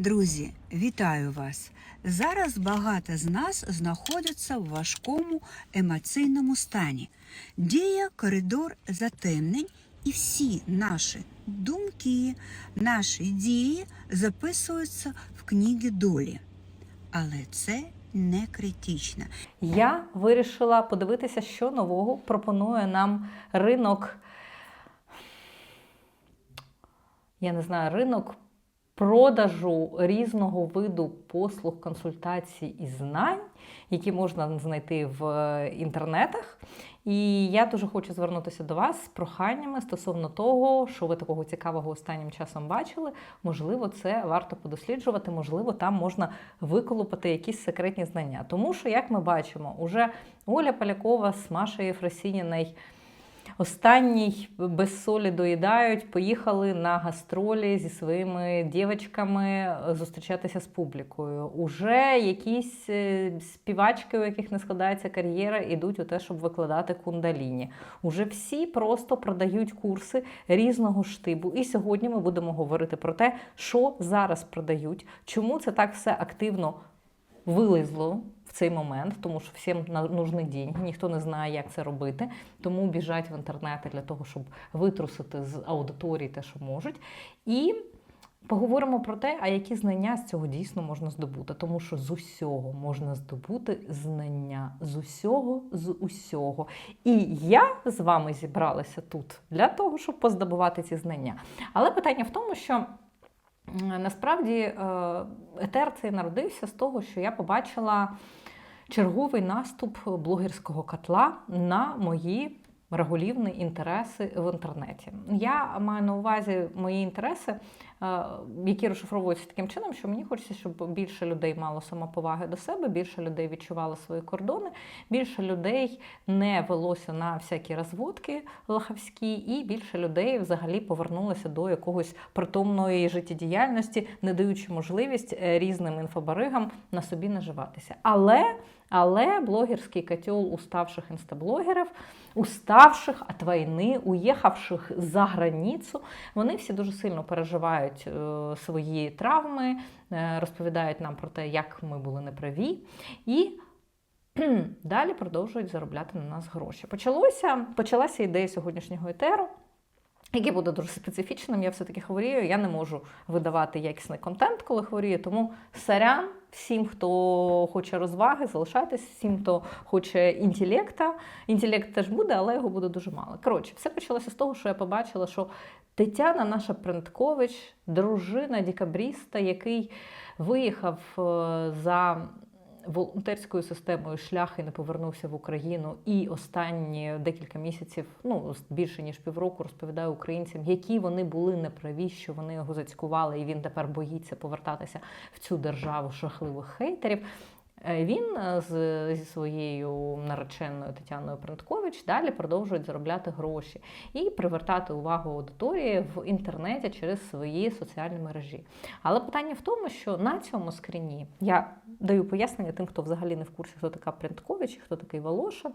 Друзі, вітаю вас! Зараз багато з нас знаходяться в важкому емоційному стані. Діє коридор затемнень, і всі наші думки, наші дії записуються в книги долі. Але це не критично. Я вирішила подивитися, що нового пропонує нам ринок. Я не знаю, ринок продажу різного виду послуг, консультацій і знань, які можна знайти в е, інтернетах. І я дуже хочу звернутися до вас з проханнями стосовно того, що ви такого цікавого останнім часом бачили. Можливо, це варто подосліджувати, можливо, там можна виколупати якісь секретні знання. Тому що, як ми бачимо, уже Оля Полякова з Машею Єфросініною Останній без солі доїдають, поїхали на гастролі зі своїми дівчатками зустрічатися з публікою. Уже якісь е, співачки, у яких не складається кар'єра, йдуть у те, щоб викладати кундаліні. Уже всі просто продають курси різного штибу. І сьогодні ми будемо говорити про те, що зараз продають, чому це так все активно вилізло в цей момент, тому що всім нужні деньги, ніхто не знає, як це робити, тому біжать в інтернети для того, щоб витрусити з аудиторії те, що можуть. І поговоримо про те, а які знання з цього дійсно можна здобути, тому що з усього можна здобути знання, з усього, з усього. І я з вами зібралася тут для того, щоб поздобувати ці знання. Але питання в тому, що Насправді е, етер цей народився з того, що я побачила черговий наступ блогерського котла на мої регулівні інтереси в інтернеті. Я маю на увазі мої інтереси, е, які розшифровуються таким чином, що мені хочеться, щоб більше людей мало самоповаги до себе, більше людей відчувало свої кордони, більше людей не велося на всякі розводки лахавські, і більше людей взагалі повернулося до якогось притомної життєдіяльності, не даючи можливість е, різним інфобаригам на собі наживатися. Але але блогерський котел уставших інстаблогерів, уставших від війни, уїхавших за границю, вони всі дуже сильно переживають е, свої травми, е, розповідають нам про те, як ми були неправі. І далі продовжують заробляти на нас гроші. Почалося, почалася ідея сьогоднішнього етеру. Який буде дуже специфічним, я все-таки хворію, я не можу видавати якісний контент, коли хворію. Тому сорян всім, хто хоче розваги, залишайтесь, всім, хто хоче інтелекта. Інтелект теж буде, але його буде дуже мало. Коротше, все почалося з того, що я побачила, що Тетяна, наша Принткович, дружина декабріста, який виїхав е, за волонтерською системою шлях і не повернувся в Україну. І останні декілька місяців, ну більше ніж півроку, розповідає українцям, які вони були неправі, що вони його зацькували, і він тепер боїться повертатися в цю державу жахливих хейтерів. Е, Він е, зі своєю нареченою Тетяною Принткович далі продовжують заробляти гроші і привертати увагу аудиторії в інтернеті через свої соціальні мережі. Але питання в тому, що на цьому скріні я даю пояснення тим, хто взагалі не в курсі, хто така Принткович, хто такий Волошин.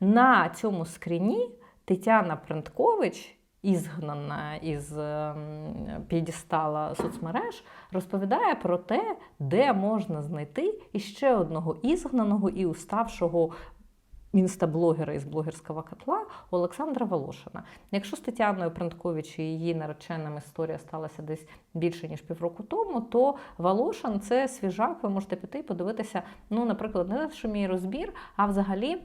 На цьому скріні Тетяна Принткович. Ізгнана із ем, п'єдестала соцмереж, розповідає про те, де можна знайти іще одного ізгнаного і уставшого інстаблогера із блогерського котла Олександра Волошина. Якщо з Тетяною Принткович і її нареченим історія сталася десь більше ніж півроку тому, то Волошин це свіжак. Ви можете піти і подивитися, ну, наприклад, не лише мій розбір, а взагалі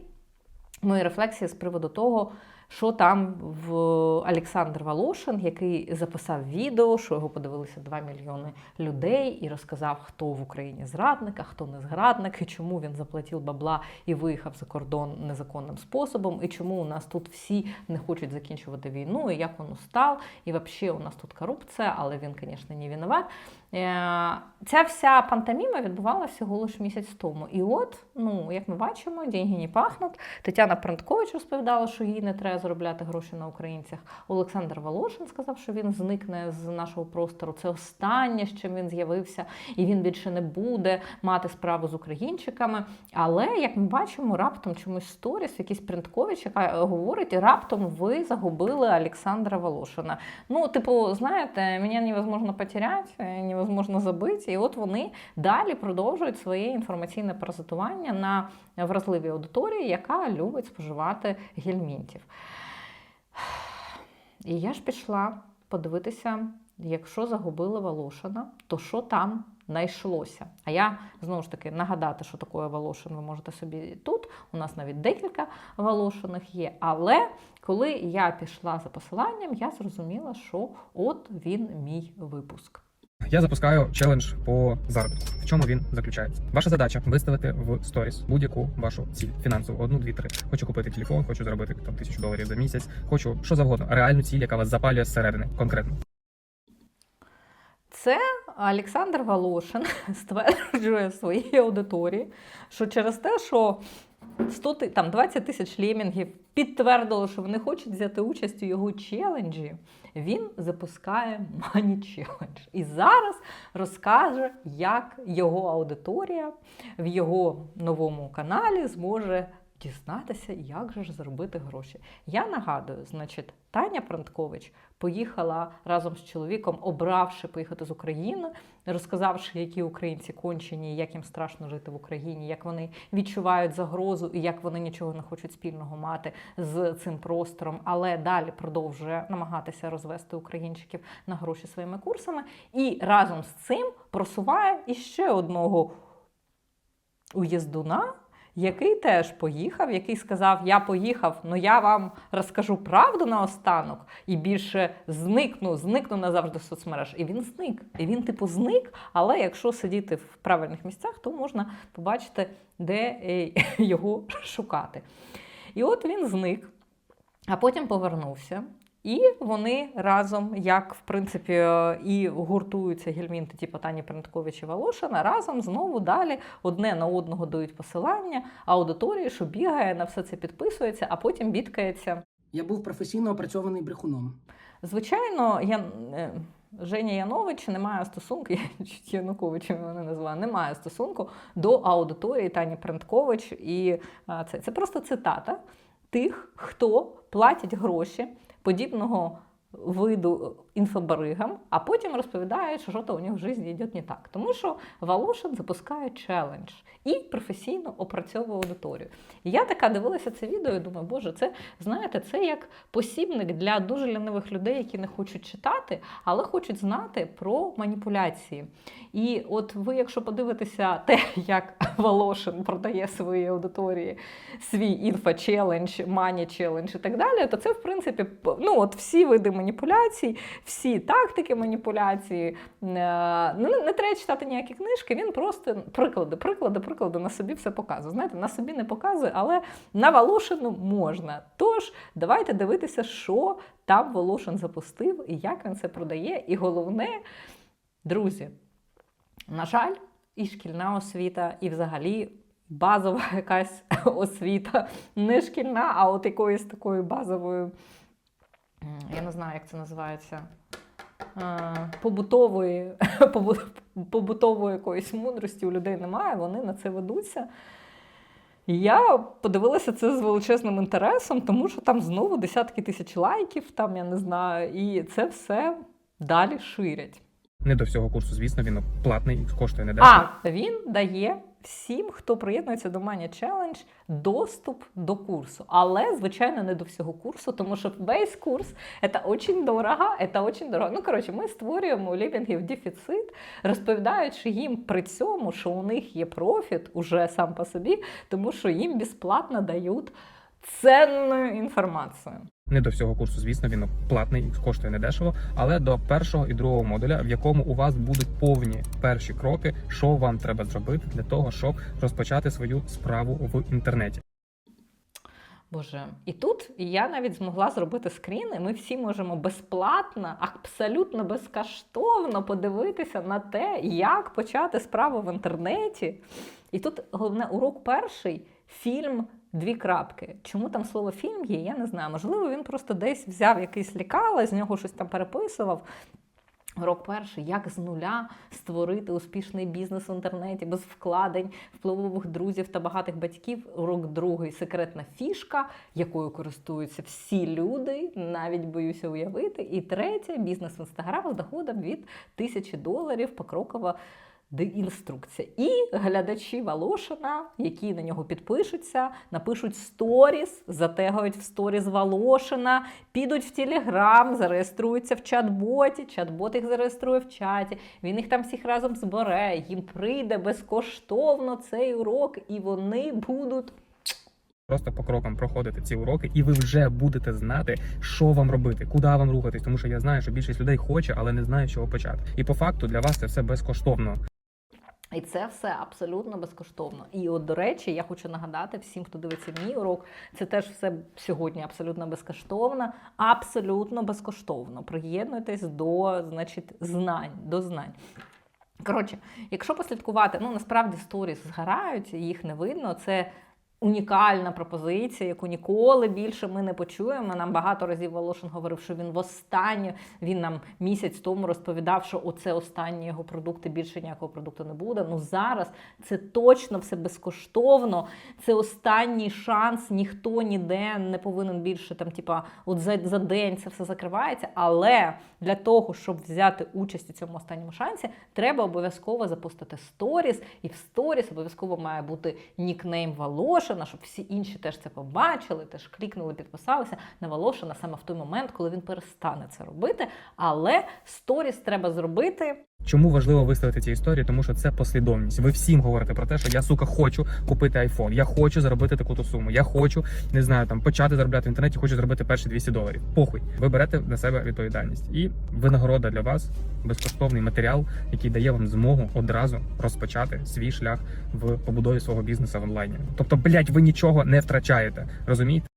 мої рефлексії з приводу того. Що там в Олександр Волошин, який записав відео, що його подивилися 2 мільйони людей, і розказав, хто в Україні зрадник, а хто не зрадник, і чому він заплатив бабла і виїхав за кордон незаконним способом, і чому у нас тут всі не хочуть закінчувати війну, і як він устав, і взагалі у нас тут корупція, але він, звісно, не виноват. Е, Ця вся пантоміма відбувалася всього лише місяць тому. І от, ну, як ми бачимо, деньги не пахнуть. Тетяна Принткович розповідала, що їй не треба заробляти гроші на українцях. Олександр Волошин сказав, що він зникне з нашого простору. Це останнє, з чим він з'явився, і він більше не буде мати справу з українчиками. Але як ми бачимо, раптом чомусь сторіс, якийсь принткович, яка говорить, раптом ви загубили Олександра Волошина. Ну, типу, знаєте, мене невозможно потеряти, невозможно забити. І от вони далі продовжують своє інформаційне паразитування на вразливій аудиторії, яка любить споживати гельмінтів. І я ж пішла подивитися, якщо загубили Волошина, то що там знайшлося? А я знову ж таки нагадати, що таке Волошин, ви можете собі тут. У нас навіть декілька Волошиних є. Але коли я пішла за посиланням, я зрозуміла, що от він мій випуск. Я запускаю челендж по заробітку. В чому він заключається? Ваша задача виставити в сторіс будь-яку вашу ціль фінансову, одну, дві, три. Хочу купити телефон, хочу заробити там тисячу доларів за місяць. Хочу що завгодно, реальну ціль, яка вас запалює зсередини, конкретно. Це Олександр Волошин стверджує своїй аудиторії, що через те, що 100, там 20 тисяч лемінгів підтвердили, що вони хочуть взяти участь у його челенджі, він запускає Money Challenge. І зараз розкаже, як його аудиторія в його новому каналі зможе дізнатися, як же ж заробити гроші. Я нагадую, значить, Таня Пронткович поїхала разом з чоловіком, обравши поїхати з України, розказавши, які українці кончені, як їм страшно жити в Україні, як вони відчувають загрозу і як вони нічого не хочуть спільного мати з цим простором, але далі продовжує намагатися розвести українчиків на гроші своїми курсами. І разом з цим просуває іще одного уїздуна, який теж поїхав, який сказав: Я поїхав, але я вам розкажу правду наостанок і більше зникну, зникну назавжди з соцмереж. І він зник. І він, типу, зник. Але якщо сидіти в правильних місцях, то можна побачити, де е, його шукати. І от він зник, а потім повернувся. І вони разом, як в принципі е, і гуртуються гельмінти, типу Тані Принткович і Волошина, разом знову далі одне на одного дають посилання, аудиторії, що бігає, на все це підписується, а потім бідкається. Я був професійно опрацьований брехуном. Звичайно, я, е, Женя Янович не має стосунку, я чуть Януковичем не назвала, не має стосунку до аудиторії Тані Принткович. І це, це просто цитата тих, хто платять гроші подібного виду інфобаригам, а потім розповідають, що щось у них в житті йде не так. Тому що Волошин запускає челендж і професійно опрацьовує аудиторію. Я така дивилася це відео і думаю, боже, це знаєте, це як посібник для дуже лінивих людей, які не хочуть читати, але хочуть знати про маніпуляції. І от ви, якщо подивитеся те, як Волошин продає своїй аудиторії свій інфо-челендж, мані-челендж і так далі, то це, в принципі, ну, от всі види маніпуляцій, всі тактики маніпуляції. Е, Не, не треба читати ніякі книжки, він просто приклади, приклади, приклади на собі все показує. Знаєте, на собі не показує, але на Волошину можна. Тож давайте дивитися, що там Волошин запустив і як він це продає. І головне, друзі, на жаль, і шкільна освіта, і взагалі базова якась освіта, не шкільна, а от якоїсь такої базової, я не знаю, як це називається. е, Побутової, побутової якоїсь мудрості у людей немає, вони на це ведуться. І я подивилася це з величезним інтересом, тому що там знову десятки тисяч лайків, там я не знаю, і це все далі ширять. Не до всього курсу, звісно, він платний, коштує не дешево. А він дає всім, хто приєднується до Money Challenge, доступ до курсу. Але, звичайно, не до всього курсу, тому що весь курс це дуже дорого, це дуже дорого. Ну, коротше, ми створюємо у лівінгів дефіцит, розповідаючи їм при цьому, що у них є профіт уже сам по собі, тому що їм безплатно дають ценну інформацію. Не до всього курсу, звісно, він платний, коштує не дешево, але до першого і другого модуля, в якому у вас будуть повні перші кроки, що вам треба зробити для того, щоб розпочати свою справу в інтернеті. Боже, і тут я навіть змогла зробити скрін, і ми всі можемо безплатно, абсолютно безкоштовно подивитися на те, як почати справу в інтернеті. І тут головне урок перший фільм Дві крапки. Чому там слово фільм є, я не знаю. Можливо, він просто десь взяв якийсь лікала, з нього щось там переписував. Урок перший, як з нуля створити успішний бізнес в інтернеті без вкладень, впливових друзів та багатих батьків. Урок другий секретна фішка, якою користуються всі люди, навіть боюся уявити. І третє бізнес в інстаграм з доходом від тисячі доларів покрокова інструкція. І глядачі Волошина, які на нього підпишуться, напишуть сторіс, затегають в сторіс Волошина, підуть в Телеграм, зареєструються в чат-боті, чат-бот їх зареєструє в чаті, він їх там всіх разом збере, їм прийде безкоштовно цей урок, і вони будуть. Просто по крокам проходите ці уроки, і ви вже будете знати, що вам робити, куди вам рухатись. Тому що я знаю, що більшість людей хоче, але не знає, чого почати. І по факту для вас це все безкоштовно. І це все абсолютно безкоштовно. І от, до речі, я хочу нагадати всім, хто дивиться мій урок, це теж все сьогодні абсолютно безкоштовно, абсолютно безкоштовно. Приєднуйтесь до, значить, знань, до знань. Коротше, якщо послідкувати, ну насправді сторіс згорають, їх не видно. Це унікальна пропозиція, яку ніколи більше ми не почуємо. Нам багато разів Волошин говорив, що він востаннє, він нам місяць тому розповідав, що оце останні його продукти, більше ніякого продукту не буде. Ну зараз це точно все безкоштовно. Це останній шанс. Ніхто ніде не повинен більше там, типа, от за, за день це все закривається. Але для того, щоб взяти участь у цьому останньому шансі, треба обов'язково запустити сторіс, і в сторіс обов'язково має бути нікнейм Волошина, щоб всі інші теж це побачили, теж клікнули, підписалися на Волошина саме в той момент, коли він перестане це робити. Але сторіс треба зробити. Чому важливо виставити ці історії? Тому що це послідовність. Ви всім говорите про те, що я сука хочу купити айфон, я хочу заробити таку-то суму, я хочу не знаю там почати заробляти в інтернеті, хочу заробити перші 200 доларів. Похуй, ви берете на себе відповідальність, і винагорода для вас безкоштовний матеріал, який дає вам змогу одразу розпочати свій шлях в побудові свого бізнесу в онлайні. Тобто, блядь, ви нічого не втрачаєте. Розумієте?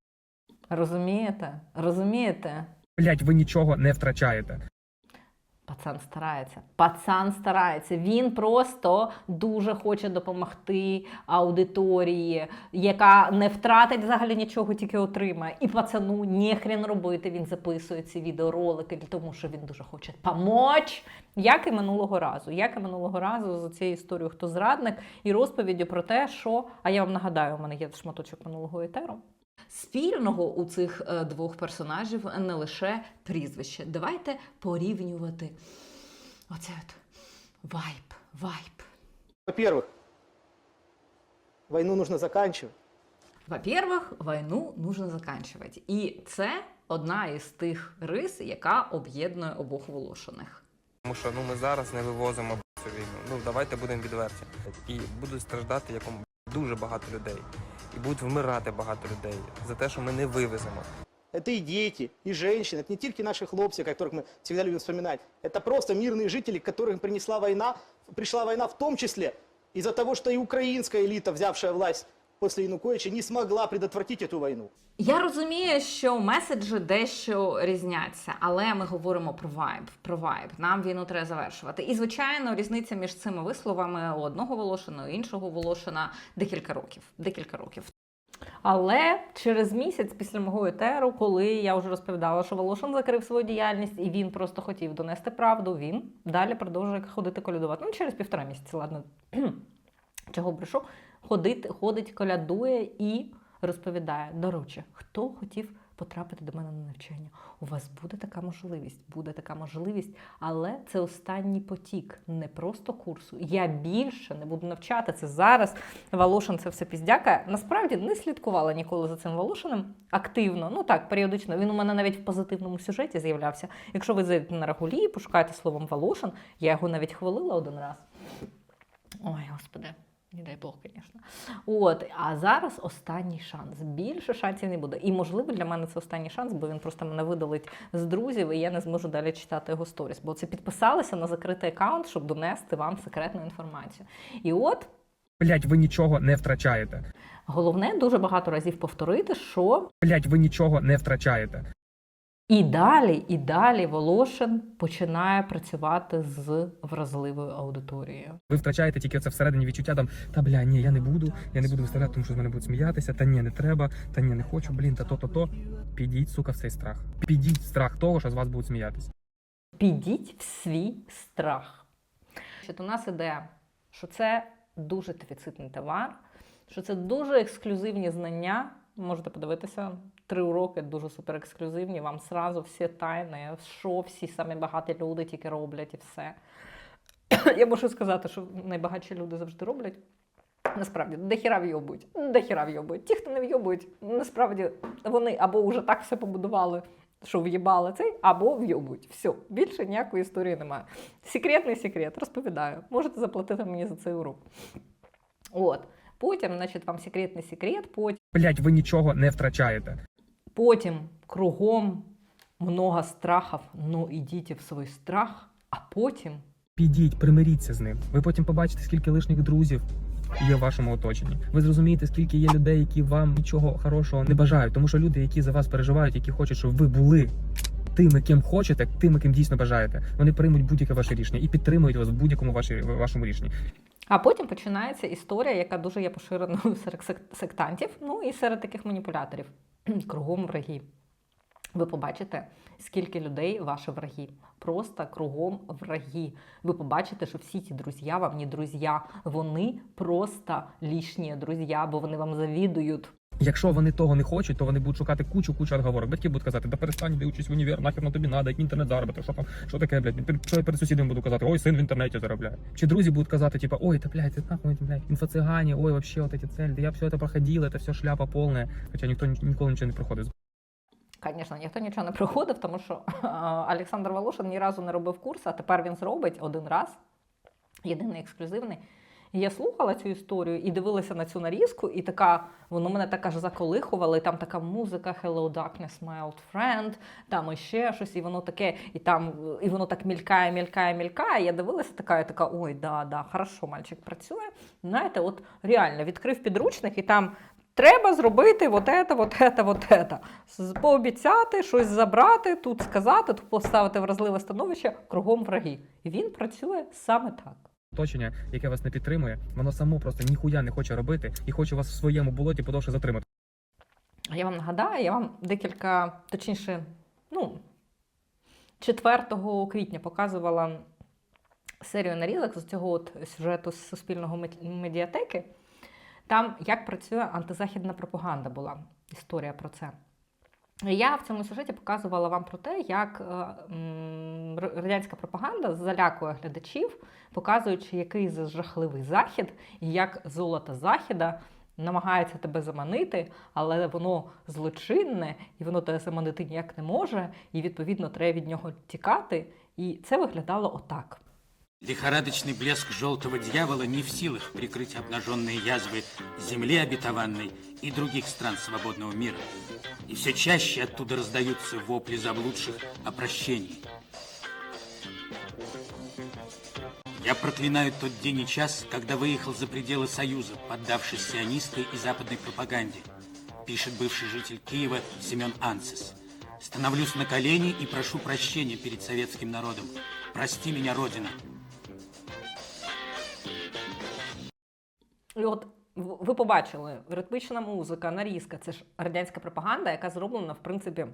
Розумієте? Розумієте? Блядь, ви нічого не втрачаєте. Пацан старається. Пацан старається. Він просто дуже хоче допомогти аудиторії, яка не втратить взагалі нічого, тільки отримає. І пацану ніхрен робити. Він записує ці відеоролики того, що він дуже хоче помочь. Як і минулого разу. Як і минулого разу з цією історією, хто зрадник, і розповіддю про те, що. А я вам нагадаю, у мене є шматочок минулого етеру. Спільного у цих е, двох персонажів не лише прізвище. Давайте порівнювати оце от вайб, вайб. Во-первых, войну нужно заканчивать. Во-первых, війну нужно заканчувати. І це одна із тих рис, яка об'єднує обох волошених. Тому що ну ми зараз не вивозимо цю війну. Ну давайте будемо відверті. І будуть страждати якому дуже багато людей. І будуть вмирати багато людей за те, що ми не вивеземо. Это и дети, и женщины, это не только наши хлопцы, которых мы всегда любим вспоминать. Это просто мирные жители, которым принесла война, пришла война в том числе из-за того, что и украинская элита, взявшая власть после Януковича, не смогла предотвратить эту войну. Я розумію, що меседжі дещо різняться, але ми говоримо про вайб. Про вайб. Нам війну треба завершувати. І звичайно, різниця між цими висловами у одного Волошина, у іншого Волошина декілька років. Декілька років. Але через місяць після мого етеру, коли я вже розповідала, що Волошин закрив свою діяльність і він просто хотів донести правду, він далі продовжує ходити колядувати. Ну, через півтора місяці, ладно. Чого брешу? Ходить, ходить, колядує і розповідає. До речі, хто хотів потрапити до мене на навчання? У вас буде така можливість, буде така можливість, але це останній потік, не просто курсу. Я більше не буду навчати це зараз. Волошин це все піздякає. Насправді не слідкувала ніколи за цим Волошиним активно. Ну так, періодично. Він у мене навіть в позитивному сюжеті з'являвся. Якщо ви зайдете на регулі, пошукаєте словом Волошин, я його навіть хвалила один раз. Ой, господи. Не дай Бог, звісно. От, а зараз останній шанс. Більше шансів не буде. І можливо для мене це останній шанс, бо він просто мене видалить з друзів, і я не зможу далі читати його сторіс. Бо це підписалися на закритий аккаунт, щоб донести вам секретну інформацію. І от Блядь, ви нічого не втрачаєте. головне дуже багато разів повторити, що Блядь, ви нічого не втрачаєте. І далі, і далі Волошин починає працювати з вразливою аудиторією. Ви втрачаєте тільки це всередині відчуття там, та бля, ні, я не буду, я не буду виставляти, тому що з мене будуть сміятися, та ні, не треба, та ні, не хочу, блін, та то, то, то. Підіть, сука, в цей страх. Підіть в страх того, що з вас будуть сміятися. Підіть в свій страх. Що у нас іде, що це дуже дефіцитний товар, що це дуже ексклюзивні знання. Можете подивитися, три уроки дуже супер ексклюзивні. Вам сразу всі тайни, що всі самі багаті люди тільки роблять і все. Я можу сказати, що найбагатші люди завжди роблять. Насправді, дохіра вйобують, дохіра вйобують. Ті, хто не вйобують, насправді вони або вже так все побудували, що в'їбали цей, або вйобують. Все, більше ніякої історії немає. Секретний секрет, розповідаю. Можете заплатити мені за цей урок. От. Потім, значить, вам секретний секрет, потім. Блять, ви нічого не втрачаєте. Потім кругом много страхів, ну ідіть в свій страх, а потім Підіть, примиріться з ним. Ви потім побачите, скільки лишніх друзів є в вашому оточенні. Ви зрозумієте, скільки є людей, які вам нічого хорошого не бажають, тому що люди, які за вас переживають, які хочуть, щоб ви були тими, ким хочете, тими, ким дійсно бажаєте, вони приймуть будь-яке ваше рішення і підтримують вас в будь-якому вашому рішенні. А потім починається історія, яка дуже є поширеною серед сектантів, ну і серед таких маніпуляторів. Кругом враги. Ви побачите, скільки людей ваші враги. Просто кругом враги. Ви побачите, що всі ці друзі вам не друзі, вони просто лішні друзі, бо вони вам завідують. Якщо вони того не хочуть, то вони будуть шукати кучу кучу отговорок. Батьки будуть казати, да перестань ти учись в універ, нахер на тобі надо, як інтернет заробити, що там, що таке, блядь, Пер- що я перед сусідом буду казати, ой, син в інтернеті заробляє. Чи друзі будуть казати, типа, ой, та блядь, ти нахуй, блядь, інфоцигані, ой, вообще вот эти цели, да я все это проходил, это все шляпа повна. Хоча ніхто ні- ніколи нічого не проходив. Звісно, ніхто нічого не проходив, тому що а, Олександр Волошин ні разу не робив курс, а тепер він зробить один раз. Єдиний ексклюзивний. І я слухала цю історію і дивилася на цю нарізку, і така, воно мене так аж заколихувало, і там така музика Hello Darkness, my old friend, там іще щось, і воно таке, і там, і воно так мількає, мількає, мількає. Я дивилася така, і така, ой, да, да, хорошо, мальчик працює. Знаєте, от реально відкрив підручник, і там Треба зробити вот это, вот это, вот это. З- Пообіцяти, щось забрати, тут сказати, тут поставити вразливе становище кругом враги. І він працює саме так. Оточення, яке вас не підтримує, воно само просто ніхуя не хоче робити і хоче вас в своєму болоті подовше затримати. Я вам нагадаю, я вам декілька, точніше, ну, 4 квітня показувала серію нарізок з цього от сюжету з суспільного медіатеки. Там як працює антизахідна пропаганда була історія про це. І Я в цьому сюжеті показувала вам про те, як е, м, р- радянська пропаганда залякує глядачів, показуючи, який за- жахливий захід і як золото західа намагається тебе заманити, але воно злочинне, і воно тебе заманити ніяк не може, і відповідно треба від нього тікати. І це виглядало отак. Лихорадочный блеск желтого дьявола не в силах прикрыть обнаженные язвы земли обетованной и других стран свободного мира. И все чаще оттуда раздаются вопли заблудших о прощении. Я проклинаю тот день и час, когда выехал за пределы Союза, поддавшись сионистской и западной пропаганде, пишет бывший житель Киева Семен Анцис. Становлюсь на колени и прошу прощения перед советским народом. Прости меня, Родина. І от в- ви побачили, ритмічна музика, нарізка це ж радянська пропаганда, яка зроблена, в принципі,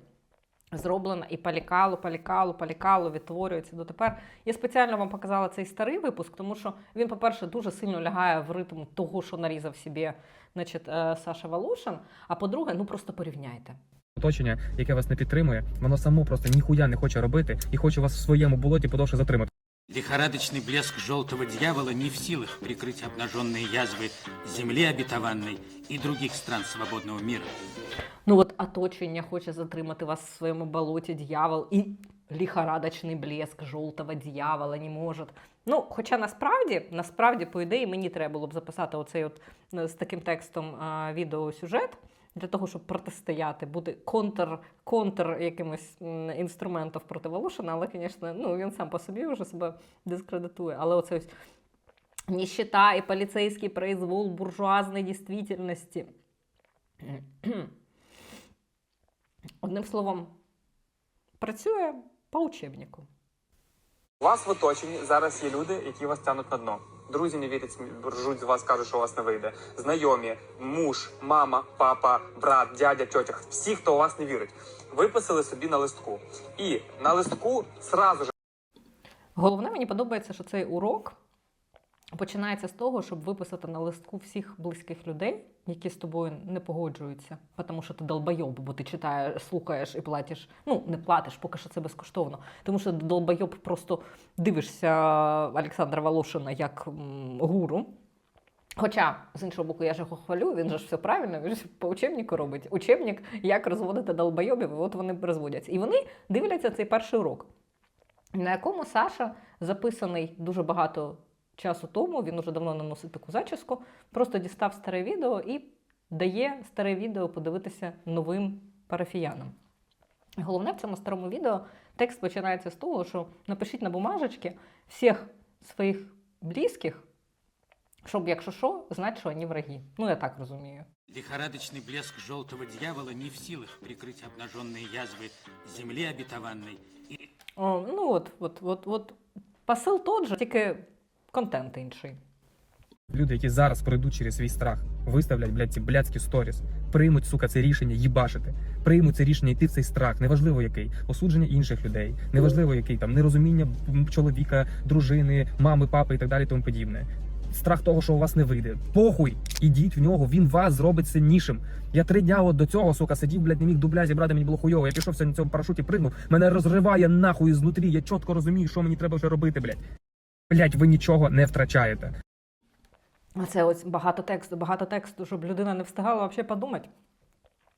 зроблена і палікало, палікало, палікало, відтворюється дотепер. Я спеціально вам показала цей старий випуск, тому що він, по-перше, дуже сильно лягає в ритм того, що нарізав собі значить, е, Саша Волошин. А по-друге, ну просто порівняйте. Оточення, яке вас не підтримує, воно само просто ніхуя не хоче робити і хоче вас в своєму болоті подовше затримати. Лихорадочный блеск желтого дьявола не в силах прикрыть обнаженные язвы земли обетованной и других стран свободного мира. Ну от оточення хоче затримати вас в своєму болоті дьявол і ліхорадочний блеск жовтого дьявола не може. Ну, хоча насправді, насправді, по ідеї, мені треба було б записати оцей от е, з таким текстом а, відеосюжет для того, щоб протистояти, бути контр, контр якимось інструментом проти Волошина, але, звісно, ну, він сам по собі вже себе дискредитує. Але оце ось нищета і поліцейський произвол буржуазної дійсності. Одним словом, Працює по учебнику. У вас в оточенні зараз є люди, які вас тянуть на дно. Друзі не вірять, ржуть з вас, кажуть, що у вас не вийде. Знайомі, муж, мама, папа, брат, дядя, тьотя, всі, хто у вас не вірить, виписали собі на листку. І на листку сразу ж Головне, мені подобається, що цей урок починається з того, щоб виписати на листку всіх близьких людей, які з тобою не погоджуються, тому що ти долбойоб, бо ти читаєш, слухаєш і платиш. Ну, не платиш, поки що це безкоштовно. Тому що долбойоб просто дивишся Олександра Волошина як гуру. Хоча, з іншого боку, я ж його хвалю, він же ж все правильно, він ж по учебнику робить. Учебник, як розводити долбойобів, і от вони розводяться. І вони дивляться цей перший урок на якому Саша записаний дуже багато часу тому, він уже давно не носить таку зачіску, просто дістав старе відео і дає старе відео подивитися новим парафіянам. Головне в цьому старому відео текст починається з того, що напишіть на бумажечки всіх своїх близьких, щоб, якщо що, знати, що вони враги. Ну, я так розумію. Лихорадочный блеск желтого дьявола не в силах прикрыть обнаженные язвы земли обетованной и О, ну от, от, от, от посил тот же, тільки контент інший. Люди, які зараз пройдуть через свій страх, виставлять, блядь, ці блядські сторіс, приймуть, сука, це рішення їбашити, приймуть це рішення йти в цей страх, неважливо який, осудження інших людей, неважливо який там, нерозуміння чоловіка, дружини, мами, папи і так далі, тому подібне. Страх того, що у вас не вийде. Похуй! Ідіть в нього, він вас зробить сильнішим. Я три дня от до цього, сука, сидів, блядь, не міг дубля зібрати, мені було хуйово. Я пішов на цьому парашуті, пригнув. Мене розриває нахуй знутрі. Я чітко розумію, що мені треба вже робити, блядь. Блядь, ви нічого не втрачаєте. Це ось багато тексту, багато тексту, щоб людина не встигала взагалі подумати.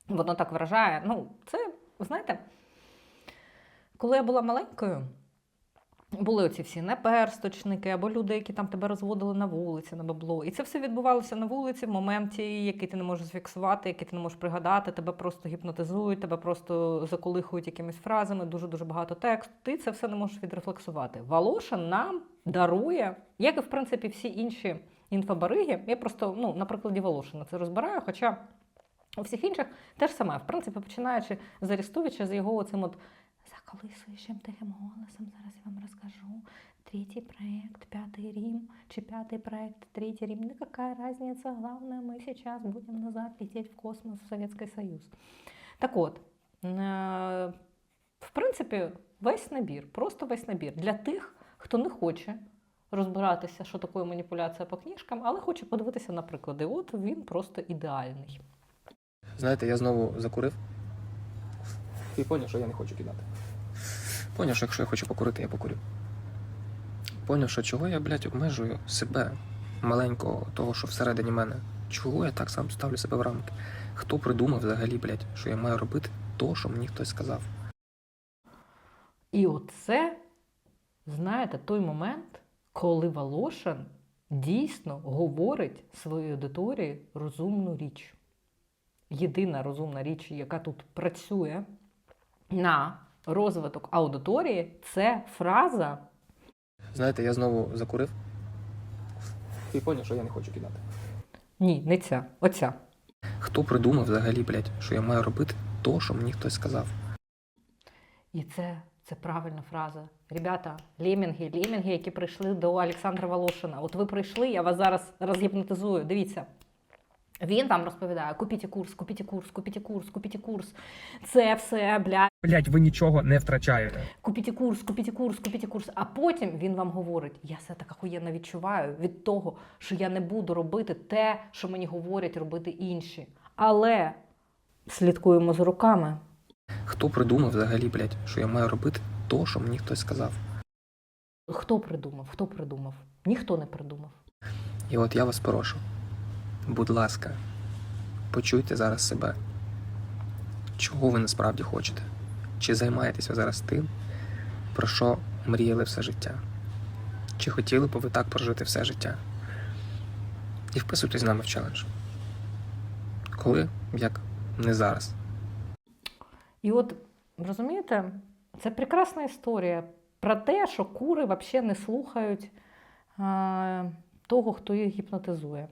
Воно так вражає. Ну, це, знаєте, коли я була маленькою, були оці всі неперсточники або люди, які там тебе розводили на вулиці, на бабло. І це все відбувалося на вулиці в моменті, який ти не можеш зафіксувати, який ти не можеш пригадати, тебе просто гіпнотизують, тебе просто заколихують якимись фразами, дуже-дуже багато тексту. Ти це все не можеш відрефлексувати. Волошин нам дарує, як і в принципі всі інші інфобариги. Я просто ну, на прикладі Волошина це розбираю, хоча у всіх інших теж саме. В принципі, починаючи з Арестовича, з його цим от заколисуючим тихим голосом, зараз я вам розкажу. Третій проект, п'ятий Рим, чи п'ятий проект, третій Рим. Ну какая разница, главное, мы сейчас будем назад лететь в космос, в Советский Союз. Так от, е, в принципі, весь набір, просто весь набір для тих, хто не хоче розбиратися, що таке маніпуляція по книжкам, але хоче подивитися на приклади. От він просто ідеальний. Знаєте, я знову закурив. І поняв, що я не хочу кидати. Поняв, що якщо я хочу покурити, я покурю. Поняв, що чого я, блядь, обмежую себе, маленького, того, що всередині мене. Чого я так сам ставлю себе в рамки? Хто придумав взагалі, блядь, що я маю робити то, що мені хтось сказав? І оце, знаєте, той момент, коли Волошин дійсно говорить своїй аудиторії розумну річ. Єдина розумна річ, яка тут працює на розвиток аудиторії, це фраза Знаєте, я знову закурив. І поняв, що я не хочу кидати. ні, не ця, оця. Хто придумав взагалі, блядь, що я маю робити то, що мені хтось сказав? І це, це правильна фраза. Ребята, лемінги, лемінги, які прийшли до Олександра Волошина. От ви прийшли, я вас зараз розгіпнотизую. Дивіться. Він вам розповідає: купіть курс, купіть курс, купіть курс, купіть курс. Це все, бля, Блядь, ви нічого не втрачаєте. купіть курс, купіть курс, купіть курс. А потім він вам говорить: я себе так охуєнно відчуваю від того, що я не буду робити те, що мені говорять робити інші. Але слідкуємо за руками. Хто придумав взагалі, блядь, що я маю робити то, що мені хтось сказав? Хто придумав? Хто придумав? Ніхто не придумав. І от я вас прошу, будь ласка, почуйте зараз себе. Чого ви насправді хочете? Чи займаєтесь ви зараз тим, про що мріяли все життя? Чи хотіли б ви так прожити все життя? І вписуйтесь з нами в челендж. Коли, як не зараз. І от розумієте, це прекрасна історія про те, що кури взагалі не слухають е, того, хто їх гіпнотизує.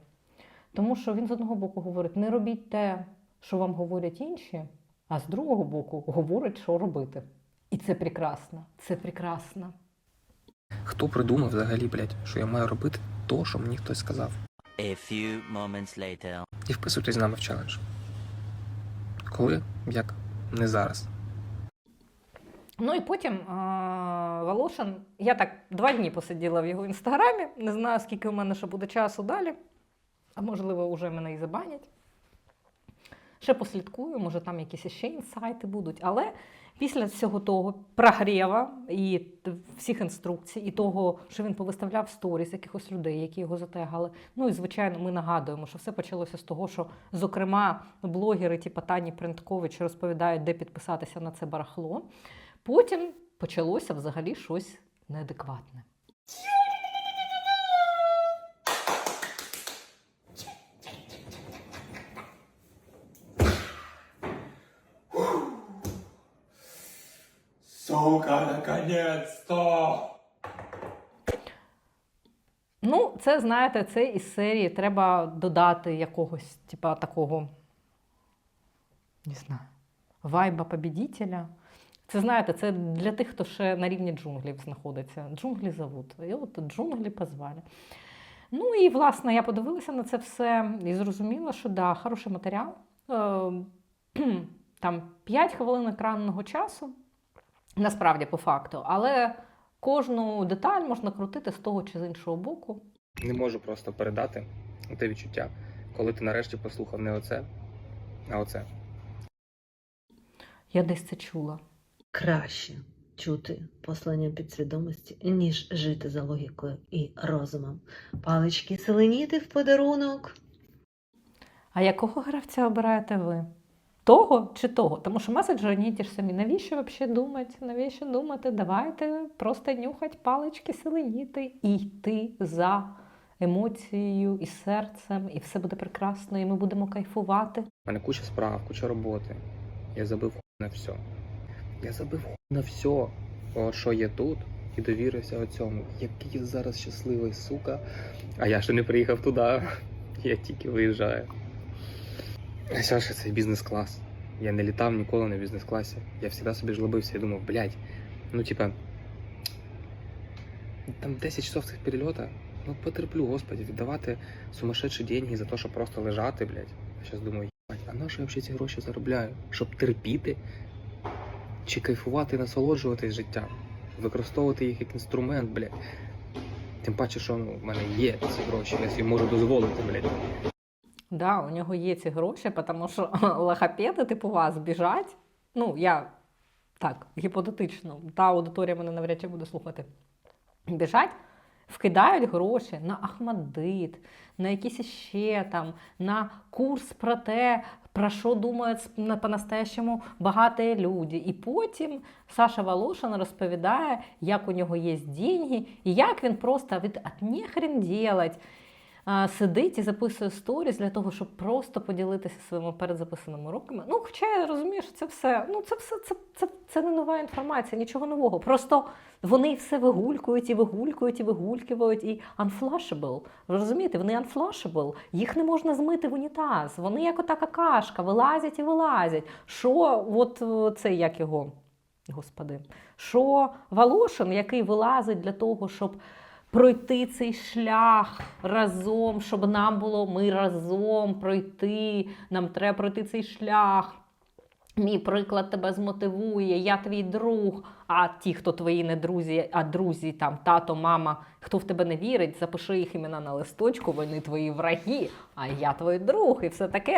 Тому що він з одного боку говорить: не робіть те, що вам говорять інші, а з другого боку говорить, що робити. І це прекрасно. Це прекрасно. Хто придумав взагалі, блядь, що я маю робити то, що мені хтось сказав? A few moments later. І вписуйтесь з нами в челендж. Коли? Як? Не зараз. Ну і потім е- Волошин, я так два дні посиділа в його інстаграмі, не знаю, скільки у мене ще буде часу далі, а можливо, вже мене і забанять. Ще послідкую, може там якісь ще інсайти будуть. Але після всього того прогрєва і всіх інструкцій, і того, що він повиставляв сторіс якихось людей, які його затегали. Ну і звичайно, ми нагадуємо, що все почалося з того, що, зокрема, блогери, типу Тані Принткович, розповідають, де підписатися на це барахло. Потім почалося взагалі щось неадекватне. Сука, наконец-то! Ну, це знаєте, це із серії треба додати якогось, типа такого, не знаю, вайба побідітеля. Це знаєте, це для тих, хто ще на рівні джунглів знаходиться. Джунглі зовут. І от джунглі позвали. Ну і власне я подивилася на це все і зрозуміла, що да, хороший матеріал. Е, Там 5 хвилин екранного часу, насправді по факту, але кожну деталь можна крутити з того чи з іншого боку. Не можу просто передати те відчуття, коли ти нарешті послухав не оце, а оце. Я десь це чула. краще чути послання підсвідомості, ніж жити за логікою і розумом. Палички селеніти в подарунок. А якого гравця обираєте ви? Того чи того? Тому що меседжі одні ті ж самі. Навіщо взагалі думати? Навіщо думати? Давайте просто нюхать палички, селеніти і йти за емоцією і серцем, і все буде прекрасно, і ми будемо кайфувати. У мене куча справ, куча роботи. Я забив на все. Я забив на все, що є тут, і довірився цьому. Який я зараз щасливий, сука. А я ще не приїхав туди. Я тільки виїжджаю. А що ж це бізнес-клас. Я не літав ніколи на бізнес-класі. Я завжди собі жлобився і думав, блядь, ну типа. Там 10 часов цих перельота. Ну потерплю, господи, віддавати сумасшедші деньги за те, щоб просто лежати, блядь. Я зараз думаю, їбать, а на що я взагалі ці гроші заробляю? Щоб терпіти? Чи кайфувати, і насолоджуватись життям? Використовувати їх як інструмент, блядь. Тим паче, що ну, в мене є ці гроші, я собі можу дозволити, блядь. Да, у нього є ці гроші, тому що лохопеди, типу вас, біжать. Ну, я так, гіпотетично, та аудиторія мене навряд чи буде слухати. Біжать, вкидають гроші на Ахмадит, на якісь ще там, на курс про те, про що думають по-настоящему багаті люди. І потім Саша Волошин розповідає, як у нього є деньги, і як він просто від «от нехрен делать сидить і записує сторіс для того, щоб просто поділитися своїми передзаписаними уроками. Ну, хоча я розумію, що це все, ну це все це, це, це не нова інформація, нічого нового. Просто вони все вигулькують і вигулькують і вигулькують і unflushable. Розумієте, вони unflushable. Їх не можна змити в унітаз. Вони як ота какашка, вилазять і вилазять. Що, от е, це як його, господи, що Волошин, який вилазить для того, щоб пройти цей шлях разом, щоб нам було ми разом пройти. Нам треба пройти цей шлях. Мій приклад тебе змотивує, я твій друг. А ті, хто твої не друзі, а друзі, там тато, мама, хто в тебе не вірить, запиши їх імена на листочку, вони твої враги, а я твій друг, і все таке.